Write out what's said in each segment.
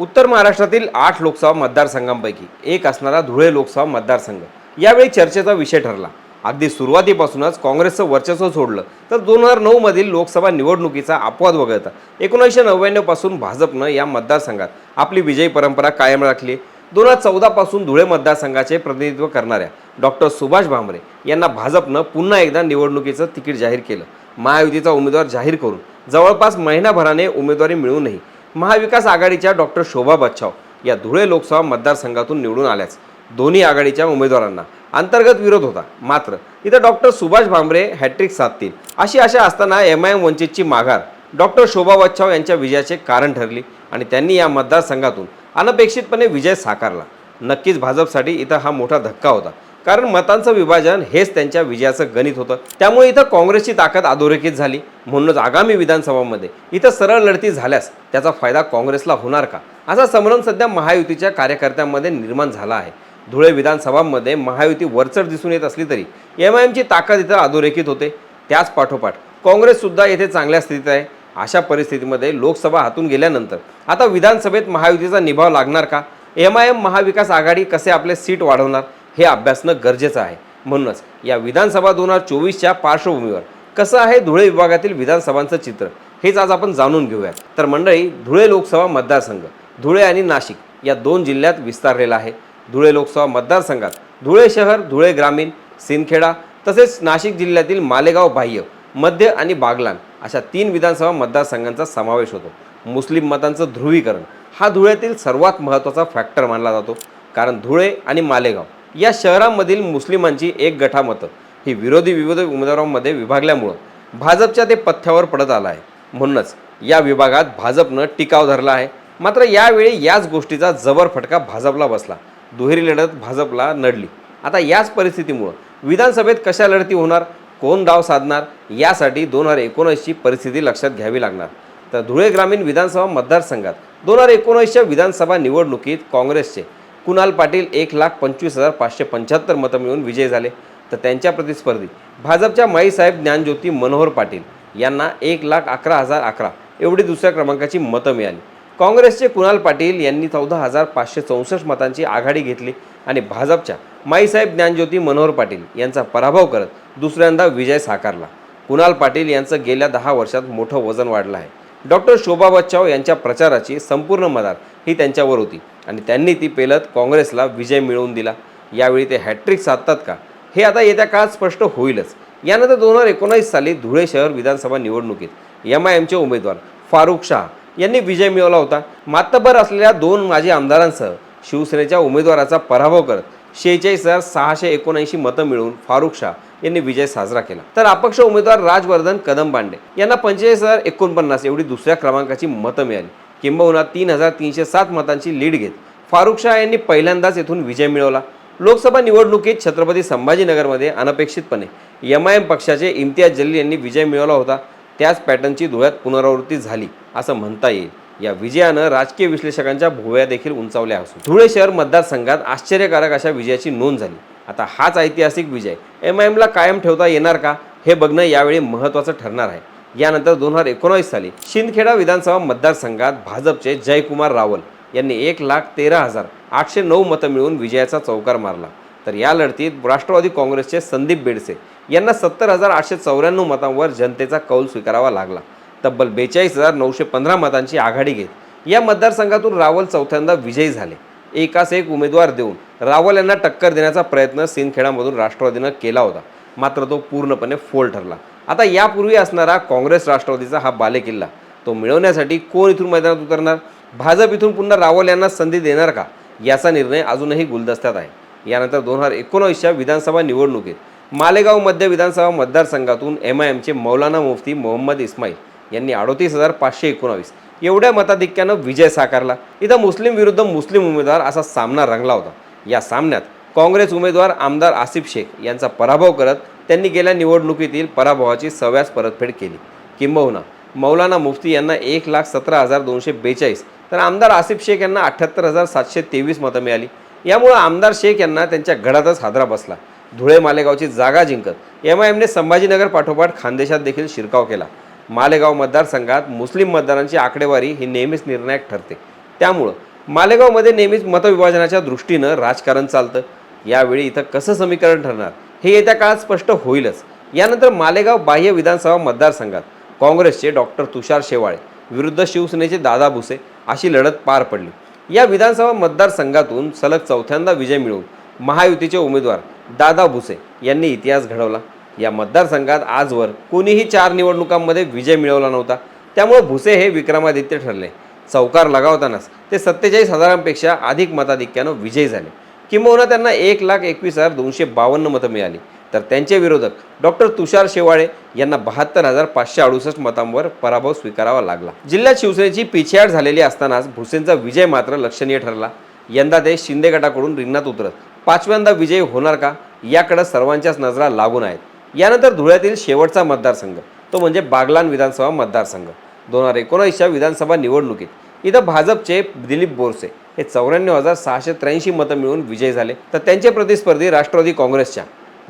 उत्तर महाराष्ट्रातील आठ लोकसभा मतदारसंघांपैकी एक असणारा धुळे लोकसभा मतदारसंघ. यावेळी चर्चेचा विषय ठरला. अगदी सुरुवातीपासूनच काँग्रेसचं वर्चस्व सोडलं तर दोन हजार नऊमधील लोकसभा निवडणुकीचा अपवाद वगळता. एकोणीसशे नव्याण्णवपासून भाजपनं या मतदारसंघात आपली विजयी परंपरा कायम राखली. दोन हजार चौदापासून धुळे मतदारसंघाचे प्रतिनिधित्व करणाऱ्या डॉक्टर सुभाष भामरे यांना भाजपनं पुन्हा एकदा निवडणुकीचं तिकीट जाहीर केलं. महायुतीचा उमेदवार जाहीर करून जवळपास महिनाभराने उमेदवारी मिळूनही महाविकास आघाडीच्या डॉक्टर शोभा बच्छाव या धुळे लोकसभा मतदारसंघातून निवडून आल्याच. दोन्ही आघाडीच्या उमेदवारांना अंतर्गत विरोध होता. मात्र इथं डॉक्टर सुभाष भांबरे हॅट्रिक साधतील. अशी आशा असताना एम आय एम वंचितची माघार डॉक्टर शोभा बच्छाव यांच्या विजयाचे कारण ठरली आणि त्यांनी या मतदारसंघातून अनपेक्षितपणे विजय साकारला. नक्कीच भाजपसाठी इथं हा मोठा धक्का होता. कारण मतांचं विभाजन हेच त्यांच्या विजयाचं गणित होतं. त्यामुळे इथं काँग्रेसची ताकद अधोरेखित झाली. म्हणूनच आगामी विधानसभामध्ये इथं सरळ लढती झाल्यास त्याचा फायदा काँग्रेसला होणार का? असा संभ्रम सध्या महायुतीच्या कार्यकर्त्यांमध्ये निर्माण झाला आहे. धुळे विधानसभामध्ये महायुती वरचढ दिसून येत असली तरी एम आय एमची ताकद इथं अधोरेखित होते. त्याच पाठोपाठ काँग्रेससुद्धा येथे चांगल्या स्थितीत आहे. अशा परिस्थितीमध्ये लोकसभा हातून गेल्यानंतर आता विधानसभेत महायुतीचा निभाव लागणार का? M I M Maha Vikas Aghadi कसे आपले सीट वाढवणार? हे अभ्यासणं गरजेचं आहे. म्हणूनच या विधानसभा दोन हजार चोवीसच्या पार्श्वभूमीवर कसं आहे धुळे विभागातील विधानसभांचं चित्र हेच आज आपण जाणून घेऊयात. तर मंडळी धुळे लोकसभा मतदारसंघ धुळे आणि नाशिक या दोन जिल्ह्यात विस्तारलेला आहे. धुळे लोकसभा मतदारसंघात धुळे शहर धुळे ग्रामीण सिंदखेडा तसेच नाशिक जिल्ह्यातील मालेगाव बाह्य मध्य आणि बागलान अशा तीन विधानसभा मतदारसंघांचा समावेश होतो. मुस्लिम मतांचं ध्रुवीकरण हा धुळ्यातील सर्वात महत्त्वाचा फॅक्टर मानला जातो. कारण धुळे आणि मालेगाव या शहरांमधील मुस्लिमांची एक गटामतं ही विरोधी विविध उमेदवारांमध्ये विभागल्यामुळं भाजपच्या ते पथ्यावर पडत आलं आहे. म्हणूनच या विभागात भाजपनं टिकाव धरला आहे. मात्र यावेळी याच गोष्टीचा जबर फटका भाजपला बसला. दुहेरी लढत भाजपला नडली. आता याच परिस्थितीमुळं विधानसभेत कशा लढती होणार कोण डाव साधणार यासाठी दोन हजार एकोणीसची परिस्थिती लक्षात घ्यावी लागणार. तर धुळे ग्रामीण विधानसभा मतदारसंघात दोन हजार एकोणीसच्या विधानसभा निवडणुकीत काँग्रेसचे कुणाल पाटील एक लाख पंचवीस हजार पाचशे पंच्याहत्तर मतं मिळून विजय झाले. तर त्यांच्या प्रतिस्पर्धी भाजपच्या माईसाहेब ज्ञानज्योती मनोहर पाटील यांना एक लाख अकरा हजार अकरा एवढी दुसऱ्या क्रमांकाची मतं मिळाली. काँग्रेसचे कुणाल पाटील यांनी चौदा हजार पाचशे चौसष्ट मतांची आघाडी घेतली आणि भाजपच्या माईसाहेब ज्ञानज्योती मनोहर पाटील यांचा पराभव करत दुसऱ्यांदा विजय साकारला. कुणाल पाटील यांचं गेल्या दहा वर्षात मोठं वजन वाढलं आहे. डॉक्टर शोभा बच्चाव यांच्या प्रचाराची संपूर्ण मदार ही त्यांच्यावर होती. आणि त्यांनी ती पेलत काँग्रेसला विजय मिळवून दिला. यावेळी ते हॅट्रिक साधतात का? हे आता येत्या काळात स्पष्ट होईलच. यानंतर दोन हजार एकोणावीस साली धुळे शहर विधानसभा निवडणुकीत एम आय एमचे उमेदवार फारुख शाह यांनी विजय मिळवला होता. मातबर असलेल्या दोन माजी आमदारांसह शिवसेनेच्या उमेदवाराचा पराभव करत शेहेचाळीस हजार सहाशे एकोणऐंशी मतं मिळवून फारुख शाह यांनी विजय साजरा केला. तर अपक्ष उमेदवार राजवर्धन कदम पांडे यांना पंचेचाळीस हजार एकोणपन्नास एवढी दुसऱ्या क्रमांकाची मतं मिळाली. किंबहुना तीन हजार तीनशे सात मतांची लीड घेत. फारुख शाह यांनी पहिल्यांदाच येथून विजय मिळवला. लोकसभा निवडणुकीत छत्रपती संभाजीनगरमध्ये अनपेक्षितपणे एम आय एम पक्षाचे इम्तियाज जलील यांनी विजय मिळवला होता. त्याच पॅटर्नची धुळ्यात पुनरावृत्ती झाली असं म्हणता येईल. या विजयानं राजकीय विश्लेषकांच्या भुवया देखील उंचावल्या असून. धुळे शहर मतदारसंघात आश्चर्यकारक अशा विजयाची नोंद झाली. आता हाच ऐतिहासिक विजय. एम आय एमला कायम ठेवता येणार का हे बघणं यावेळी महत्त्वाचं ठरणार आहे. यानंतर दोन हजार एकोणावीस साली शिंदखेडा विधानसभा मतदारसंघात भाजपचे जयकुमार रावल यांनी एक लाख तेरा हजार आठशे नऊ मतं मिळवून विजयाचा चौकार मारला. तर या लढतीत राष्ट्रवादी काँग्रेसचे संदीप बेडसे यांना सत्तर हजार आठशे चौऱ्याण्णव मतांवर जनतेचा कौल स्वीकारावा लागला. तब्बल बेचाळीस हजार नऊशे पंधरा मतांची आघाडी घेत या मतदारसंघातून रावल चौथ्यांदा विजयी झाले. एकास एक उमेदवार देऊन रावल यांना टक्कर देण्याचा प्रयत्न सिंदखेडामधून राष्ट्रवादीनं केला होता. मात्र तो पूर्णपणे फोल ठरला. आता यापूर्वी असणारा काँग्रेस राष्ट्रवादीचा हा बालेकिल्ला तो मिळवण्यासाठी कोण इथून मैदानात उतरणार? भाजप इथून पुन्हा रावल यांना संधी देणार का? याचा निर्णय अजूनही गुलदस्त्यात आहे. यानंतर दोन हजार एकोणवीसच्या विधानसभा निवडणुकीत मालेगाव मध्य विधानसभा मतदारसंघातून एम आय एमचे मौलाना मुफ्ती मोहम्मद इस्माईल यांनी अडोतीस हजार पाचशे एकोणावीस एवढ्या मताधिक्यानं विजय साकारला. इथं मुस्लिम विरुद्ध मुस्लिम उमेदवार असा सामना रंगला होता. या सामन्यात काँग्रेस उमेदवार आमदार आसिफ शेख यांचा पराभव करत त्यांनी गेल्या निवडणुकीतील पराभवाची सव्यास परतफेड केली. किंबहुना मौलाना मुफ्ती यांना एक लाख सतरा हजार दोनशे बेचाळीस तर आमदार आसिफ शेख यांना अठ्ठ्याहत्तर हजार सातशे तेवीस मतं मिळाली. यामुळं आमदार शेख यांना त्यांच्या गडातच हादरा बसला. धुळे मालेगावची जागा जिंकत एम आय एमने संभाजीनगर पाठोपाठ खानदेशात देखील शिरकाव केला. मालेगाव मतदारसंघात मुस्लिम मतदारांची आकडेवारी ही नेहमीच निर्णायक ठरते. त्यामुळं मालेगावमध्ये नेहमीच मतविभाजनाच्या दृष्टीनं राजकारण चालतं. यावेळी इथं कसं समीकरण ठरणार? हे येत्या काळात स्पष्ट होईलच. यानंतर मालेगाव बाह्य विधानसभा मतदारसंघात काँग्रेसचे डॉक्टर तुषार शेवाळे विरुद्ध शिवसेनेचे दादा भुसे अशी लढत पार पडली. या विधानसभा मतदारसंघातून सलग चौथ्यांदा विजय मिळवून महायुतीचे उमेदवार दादा भुसे यांनी इतिहास घडवला. या मतदारसंघात आजवर कोणीही चार निवडणुकांमध्ये विजय मिळवला नव्हता. त्यामुळे भुसे हे विक्रमादित्य ठरले. चौकार लगावतानाच ते सत्तेचाळीस हजारांपेक्षा अधिक मताधिक्यानं विजयी झाले. किंबहुना त्यांना एक लाख एकवीस हजार दोनशे बावन्न मतं मिळाली. तर त्यांचे विरोधक डॉक्टर तुषार शेवाळे यांना बहात्तर हजार पाचशे अडुसष्ट मतांवर पराभव स्वीकारावा लागला. जिल्ह्यात शिवसेनेची पिछेहाट झालेली असतानाच भुसेंचा विजय मात्र लक्षणीय ठरला. यंदा ते शिंदे गटाकडून रिंगणात उतरत. पाचव्यांदा विजय होणार का? याकडे सर्वांच्याच नजरा लागून आहेत. यानंतर धुळ्यातील शेवटचा मतदारसंघ तो म्हणजे बागलान विधानसभा मतदारसंघ. दोन हजार एकोणीसच्या विधानसभा निवडणुकीत इथं भाजपचे दिलीप बोरसे हे चौऱ्याण्णव हजार सहाशे त्र्याऐंशी मतं मिळून विजयी झाले. तर त्यांचे प्रतिस्पर्धी राष्ट्रवादी काँग्रेसच्या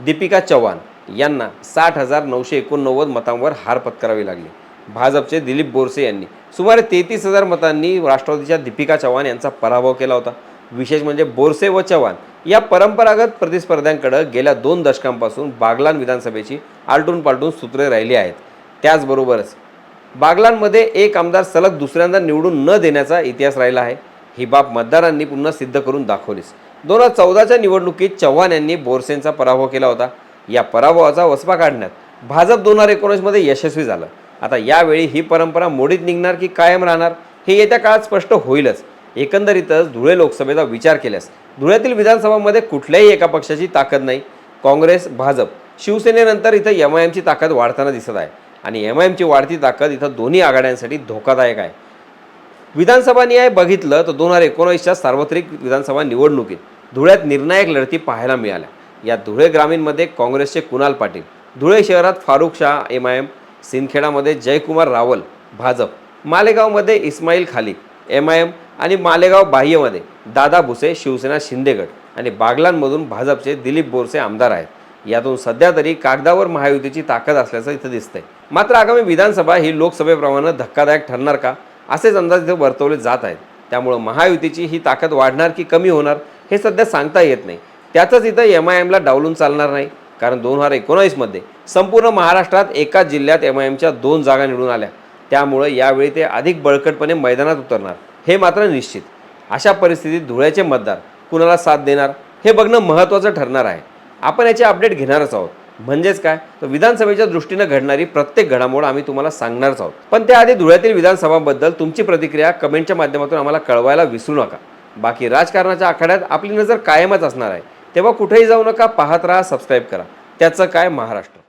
दीपिका चव्हाण यांना साठ हजार नऊशे एकोणनव्वद मतांवर हार पत्करावी लागली. भाजपचे दिलीप बोरसे यांनी सुमारे तेहतीस हजार मतांनी राष्ट्रवादीच्या दीपिका चव्हाण यांचा पराभव केला होता. विशेष म्हणजे बोरसे व चव्हाण या परंपरागत प्रतिस्पर्ध्यांकडे गेल्या दोन दशकांपासून बागलान विधानसभेची आलटून पालटून सूत्रे राहिली आहेत. त्याचबरोबरच बागलानमध्ये एक आमदार सलग दुसऱ्यांदा निवडून न देण्याचा इतिहास राहिला आहे. ही बाब मतदारांनी पुन्हा सिद्ध करून दाखवलीच. दोन हजार चौदाच्या निवडणुकीत चव्हाण यांनी बोरसेंचा पराभव केला होता. या पराभवाचा वसपा काढण्यात भाजप दोन हजार एकोणीसमध्ये यशस्वी झालं. आता यावेळी ही परंपरा मोडीत निघणार की कायम राहणार हे येत्या काळात स्पष्ट होईलच. एकंदरीतच धुळे लोकसभेचा विचार केल्यास धुळ्यातील विधानसभामध्ये कुठल्याही एका पक्षाची ताकद नाही. काँग्रेस भाजप शिवसेनेनंतर इथं एम आय एमची ताकद वाढताना दिसत आहे. आणि एम आय एमची वाढती ताकद इथं दोन्ही आघाड्यांसाठी धोकादायक आहे. विधानसभा न्याय बघितलं तर दोन हजार एकोणीसच्या सार्वत्रिक विधानसभा निवडणुकीत धुळ्यात निर्णायक लढती पाहायला मिळाल्या. या धुळे ग्रामीणमध्ये काँग्रेसचे कुणाल पाटील धुळे शहरात Farukh Shah M I M सिंदखेडामध्ये Jaykumar Rawal Bhajap मालेगावमध्ये इस्माईल खालिक एम आय एम आणि मालेगाव बाह्यमध्ये दादा भुसे शिवसेना शिंदेगड आणि बागलांमधून भाजपचे दिलीप बोरसे आमदार आहेत. यातून सध्या तरी कागदावर महायुतीची ताकद असल्याचं इथं दिसतंय. मात्र आगामी विधानसभा ही लोकसभेप्रमाणे धक्कादायक ठरणार का? असेच अंदाज इथे वर्तवले जात आहेत. त्यामुळं महायुतीची ही ताकद वाढणार की कमी होणार हे सध्या सांगता येत नाही. त्यातच इथं एम आय एमला डावलून चालणार नाही कारण दोन हजार एकोणावीसमध्ये संपूर्ण महाराष्ट्रात एकाच जिल्ह्यात एम आय एमच्या दोन जागा निवडून आल्या. त्यामुळं यावेळी ते अधिक बळकटपणे मैदानात उतरणार हे मात्र निश्चित. अशा परिस्थितीत धुळ्याचे मतदार कुणाला साथ देणार हे बघणं महत्त्वाचं ठरणार आहे. आपण याचे अपडेट घेणारच आहोत. म्हणजेच काय? तर विधानसभेच्या दृष्टीनं घडणारी प्रत्येक घडामोड आम्ही तुम्हाला सांगणारच आहोत. पण त्याआधी धुळ्यातील विधानसभाबद्दल तुमची प्रतिक्रिया कमेंटच्या माध्यमातून आम्हाला कळवायला विसरू नका. बाकी राजकारणाच्या आखाड्यात आपली नजर कायमच असणार आहे. तेव्हा कुठेही जाऊ नका पाहत राहा सबस्क्राईब करा. त्याचं काय महाराष्ट्र?